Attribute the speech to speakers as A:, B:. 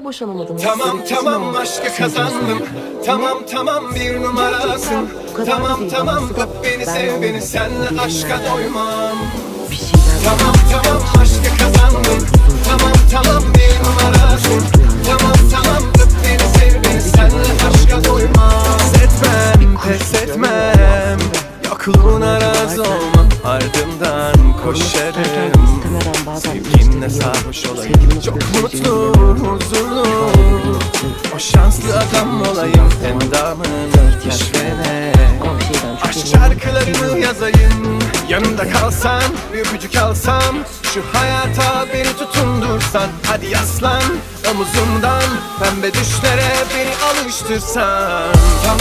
A: ve boşanamadım.
B: Tamam
A: Sizin
B: tamam aşkı kazandım. Tamam tamam bir numarasın. Tamam tamam öp beni
A: ben
B: sev beni senle aşka doymam. Tamam tamam aşkı kazandım. Tamam tamam bir numarasın. Tamam tamam öp beni sev beni senle aşka doymam. Pes etmem pes etmem. Yokluğuna razı olmam. Ardından koşarım. Sevginle sarhoş olayım. Çok mutlu, huzurlu Şanslı adam olayım. Endamını keşfene Aşk şarkılarını yazayım. Yanımda kalsan, bir öpücük alsam Şu hayata beni tutundursan. Hadi yaslan omuzumdan Pembe düşlere beni alıştırsan. Tamam